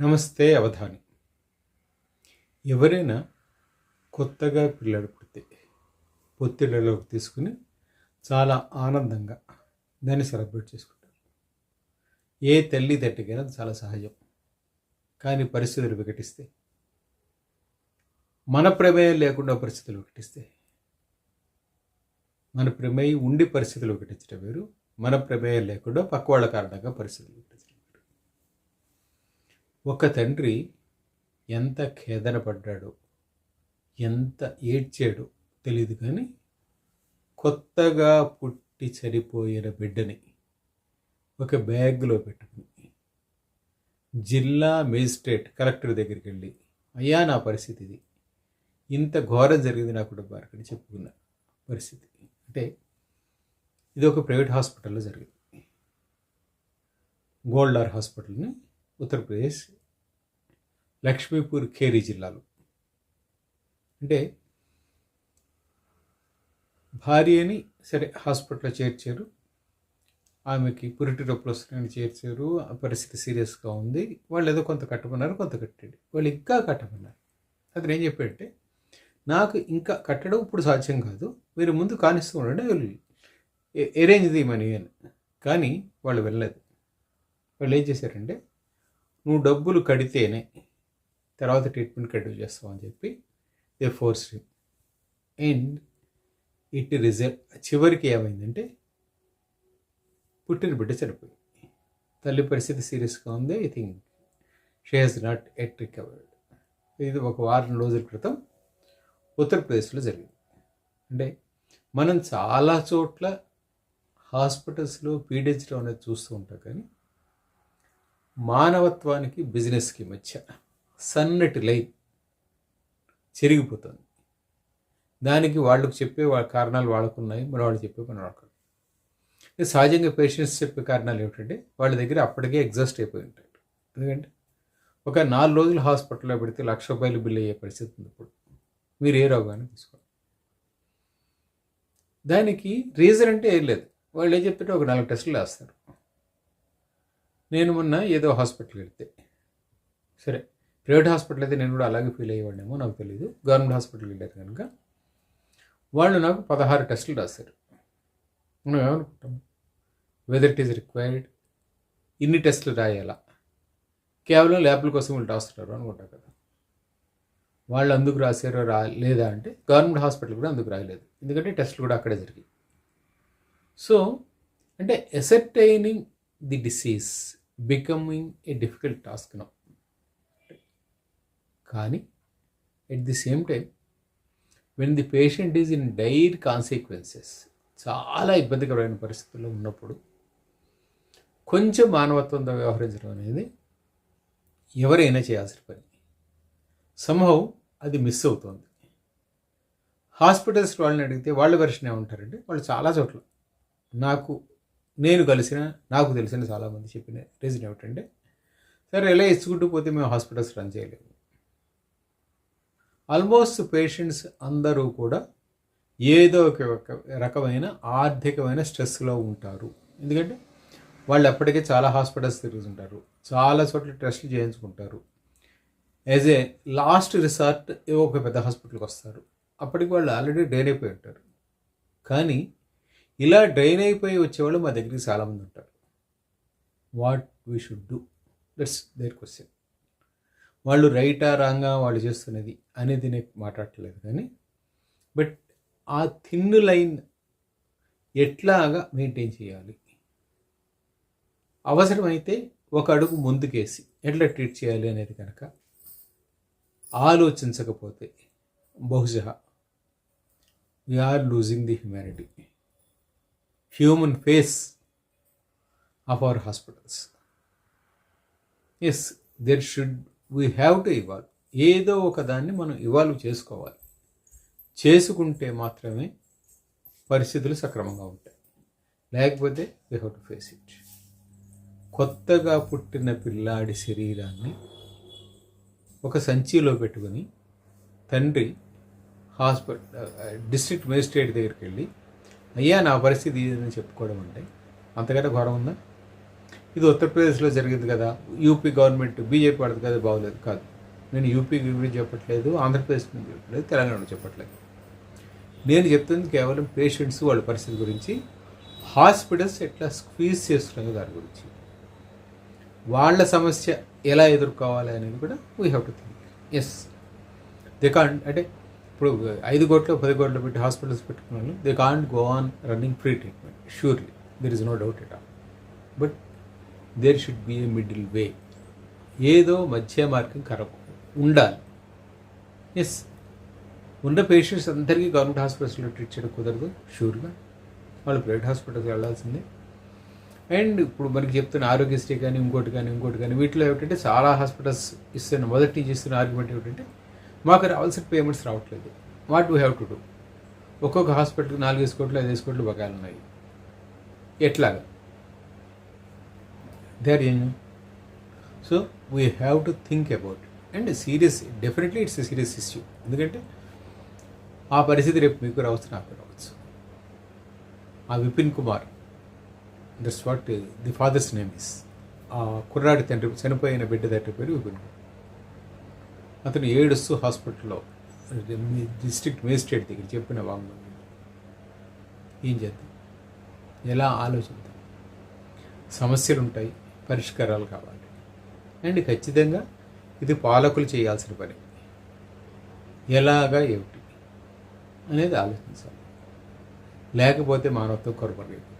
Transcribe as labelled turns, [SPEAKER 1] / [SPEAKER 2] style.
[SPEAKER 1] నమస్తే అవధాని. ఎవరైనా కొత్తగా పిల్లలు పుడితే పొత్తిళ్ళలోకి తీసుకుని చాలా ఆనందంగా దాన్ని సెలబ్రేట్ చేసుకుంటారు. ఏ తల్లి తట్టికైనా చాలా సహజం. కానీ పరిస్థితులు వికటిస్తే మన ప్రమేయం లేకుండా పరిస్థితులు వికటిస్తే మన ప్రమేయం ఉండి పరిస్థితులు వికటించడం వేరు మన ప్రమేయం లేకుండా పక్క వాళ్ళ కారణంగా పరిస్థితులు ఒక తండ్రి ఎంత ఖేదనపడ్డాడు ఎంత ఏడ్చాడో తెలియదు కానీ కొత్తగా పుట్టి చనిపోయిన బిడ్డని ఒక బ్యాగ్లో పెట్టుకుని జిల్లా మేజిస్ట్రేట్ కలెక్టర్ దగ్గరికి వెళ్ళి అయ్యా నా పరిస్థితి ఇది. ఇంత ఘోరం జరిగింది నా కుటుంబానికి అని చెప్పుకున్న పరిస్థితి. అంటే ఇది ఒక ప్రైవేట్ హాస్పిటల్లో జరిగింది. గోల్డార్ హాస్పిటల్ని ఉత్తరప్రదేశ్ లక్ష్మీపూర్ ఖేరీ జిల్లాలో. అంటే భార్యని సరే హాస్పిటల్లో చేర్చారు. ఆమెకి పురిటి రొప్పులు వస్తున్నాయని చేర్చారు. ఆ పరిస్థితి సీరియస్గా ఉంది. వాళ్ళు ఏదో కొంత కట్టమన్నారు కొంత కట్టాడు వాళ్ళు ఇంకా కట్టమన్నారు. అతను ఏం చెప్పాడంటే నాకు ఇంకా కట్టడం ఇప్పుడు సాధ్యం కాదు. మీరు ముందు కానిస్తూ ఉండండి వాళ్ళు అరేంజ్ ది మనీ అని. కానీ వాళ్ళు వెళ్ళలేదు. వాళ్ళు ఏం చేశారంటే నువ్వు డబ్బులు కడితేనే తర్వాత ట్రీట్మెంట్ కంటిన్యూ చేస్తామని చెప్పి they force and it result చివరికి ఏమైందంటే పుట్టిన బిడ్డ చనిపోయింది. తల్లి పరిస్థితి సీరియస్గా ఉంది I think she has not yet recovered ఇది ఒక వారం రోజుల క్రితం ఉత్తరప్రదేశ్లో జరిగింది. అంటే మనం చాలా చోట్ల హాస్పిటల్స్లో పీడిహెచ్లో అనేది చూస్తూ ఉంటాం కానీ మానవత్వానికి బిజినెస్కి మధ్య సన్నటి లైన్ చెరిగిపోతుంది. దానికి వాళ్ళకు చెప్పే వాళ్ళ కారణాలు వాళ్ళకున్నాయి మన వాళ్ళు చెప్పే మన వాళ్ళకు సహజంగా పేషెంట్స్ చెప్పే కారణాలు ఏమిటంటే వాళ్ళ దగ్గర అప్పటికే ఎగ్జాస్ట్ అయిపోయి ఉంటాయి. ఎందుకంటే ఒక నాలుగు రోజులు హాస్పిటల్లో పెడితే లక్ష రూపాయలు బిల్ అయ్యే పరిస్థితి ఉంది ఇప్పుడు. మీరు ఏ రోగాన్ని తీసుకోండి దానికి రీజన్ అంటే ఏం లేదు. వాళ్ళు ఏం చెప్తుంటే ఒక నాలుగు టెస్టులు వేస్తారు. నేను మొన్న ఏదో హాస్పిటల్కి వెళ్తే. సరే ప్రైవేట్ హాస్పిటల్ అయితే నేను కూడా అలాగే ఫీల్ అయ్యేవాడినేమో నాకు తెలియదు గవర్నమెంట్ హాస్పిటల్కి వెళ్ళారు కనుక. వాళ్ళు నాకు పదహారు టెస్టులు రాశారు. మనం ఏమనుకుంటాం? వెదర్ ఇట్ ఈస్ రిక్వైర్డ్ ఇన్ని టెస్టులు రాయాలా? కేవలం ల్యాబ్ల కోసం వీళ్ళు రాస్తున్నారు అనుకుంటా కదా. వాళ్ళు అందుకు రాశారో రా లేదా అంటే గవర్నమెంట్ హాస్పిటల్ కూడా అందుకు రాయలేదు. ఎందుకంటే టెస్టులు కూడా అక్కడే జరిగాయి. సో అంటే ascertaining the disease becoming a difficult task no కానీ at the same time when the patient is in dire consequences చాలా ఇబ్బందికరమైన పరిస్థితుల్లో ఉన్నప్పుడు కొంచెం మానవత్వంతో వ్యవహరించడం అనేది ఎవరైనా చేయాల్సిన పని సంభవం అది మిస్ అవుతుంది హాస్పిటల్స్ వాళ్ళని అడిగితే వాళ్ళ వెర్షన్ ఏమంటారంటే వాళ్ళు చాలా చోట్ల నాకు నేను కలిసిన నాకు తెలిసిన చాలామంది చెప్పిన రీజన్ ఏమిటంటే సరే ఎలా ఇచ్చుకుంటూ పోతే మేము హాస్పిటల్స్ రన్ చేయలేము. ఆల్మోస్ట్ పేషెంట్స్ అందరూ కూడా ఏదో ఒక రకమైన ఆర్థికమైన స్ట్రెస్లో ఉంటారు. ఎందుకంటే వాళ్ళు ఎప్పటికే చాలా హాస్పిటల్స్ తిరుగుతుంటారు. చాలా చోట్ల టెస్టులు చేయించుకుంటారు. యాజ్ ఏ లాస్ట్ రిసార్ట్ ఏవో ఒక పెద్ద హాస్పిటల్కి వస్తారు. అప్పటికి వాళ్ళు ఆల్రెడీ డ్రైన్ అయిపోయి ఉంటారు. కానీ ఇలా డ్రైన్ అయిపోయి వచ్చేవాళ్ళు మా దగ్గరికి చాలామంది ఉంటారు. What we should do that's their question వాళ్ళు రైటా రాంగా వాళ్ళు చేస్తున్నది అనేది నేను మాట్లాడట్లేదు కానీ బట్ ఆ థిన్ లైన్ ఎట్లాగా మెయింటైన్ చేయాలి? అవసరమైతే ఒక అడుగు ముందుకేసి ఎట్లా ట్రీట్ చేయాలి అనేది కనుక ఆలోచించకపోతే బహుశా we are losing the humanity human face of our hospitals yes there should we have to evolve ఏదో ఒక దాన్ని మనం ఇవాల్వ్ చేసుకోవాలి. చేసుకుంటే మాత్రమే పరిస్థితులు సక్రమంగా ఉంటాయి. లేకపోతే we have to face it కొత్తగా పుట్టిన పిల్లాడి శరీరాన్ని ఒక సంచిలో పెట్టుకుని తండ్రి హాస్పిటల్ డిస్ట్రిక్ట్ మేజిస్ట్రేట్ దగ్గరికి వెళ్ళి అయ్యా నా పరిస్థితి ఇదని చెప్పుకోవడం అంటే అంతకంటే ఘోరం ఉందా? ఇది ఉత్తరప్రదేశ్లో జరిగింది కదా యూపీ గవర్నమెంట్ బీజేపీ పడదు కదా బాగోలేదు కాదు. నేను యూపీ గురించి చెప్పట్లేదు ఆంధ్రప్రదేశ్ గురించి చెప్పట్లేదు తెలంగాణ చెప్పట్లేదు. నేను చెప్తుంది కేవలం పేషెంట్స్ వాళ్ళ పరిస్థితి గురించి హాస్పిటల్స్ ఎట్లా స్క్వీజ్ చేస్తున్నాయో దాని గురించి. వాళ్ళ సమస్య ఎలా ఎదుర్కోవాలి అనేది కూడా we have to think yes they can అంటే ఇప్పుడు ఐదు కోట్లు పది కోట్లు పెట్టి హాస్పిటల్స్ పెట్టుకున్నాను. వాళ్ళు they can't go on running free treatment surely there is no doubt at all but there should be a middle way ఏదో మధ్య మార్గం కరకు ఉండాలి. ఎస్ ఉన్న పేషెంట్స్ అందరికీ గవర్నమెంట్ హాస్పిటల్స్లో ట్రీట్ చేయడం కుదరదు. షూర్గా వాళ్ళు ప్రైవేట్ హాస్పిటల్కి వెళ్ళాల్సిందే. అండ్ ఇప్పుడు మనకి చెప్తున్న ఆరోగ్యశ్రీ కానీ ఇంకోటి కానీ ఇంకోటి కానీ వీటిలో ఏమిటంటే చాలా హాస్పిటల్స్ ఇస్తున్న మొదటి నుంచి ఇస్తున్న ఆర్గ్యుమెంట్ ఏమిటంటే మాకు రావాల్సిన పేమెంట్స్ రావట్లేదు. What we have to do ఒక్కొక్క హాస్పిటల్కి నాలుగైదు కోట్లు ఐదు కోట్లు బకాయిలు ఉన్నాయి. ఎట్లాగా? They are so we have to think about and serious definitely it's a serious issue ఎందుకంటే ఆ పరిస్థితి రేపు మీకు రావచ్చు నాకు రావచ్చు. ఆ Vipin Kumar that's what the father's name is ఆ కుర్రాడి తండ్రి చనిపోయిన బిడ్డ తండ్రి పేరు విపిన్ కుమార్. అతను ఏడుస్తూ హాస్పిటల్లో డిస్ట్రిక్ట్ మేజిస్ట్రేట్ దగ్గర చెప్పిన వాంగ్మూలం. ఏం చేద్దాం? ఎలా ఆలోచిద్దాం? సమస్యలు ఉంటాయి పరిష్కారాలు కావాలి. అండ్ ఖచ్చితంగా ఇది పాలకులు చేయాల్సిన పని. ఎలాగా ఏమిటి? అనేది ఆలోచించాలి. లేకపోతే మానవత్వం కొరపడలేదు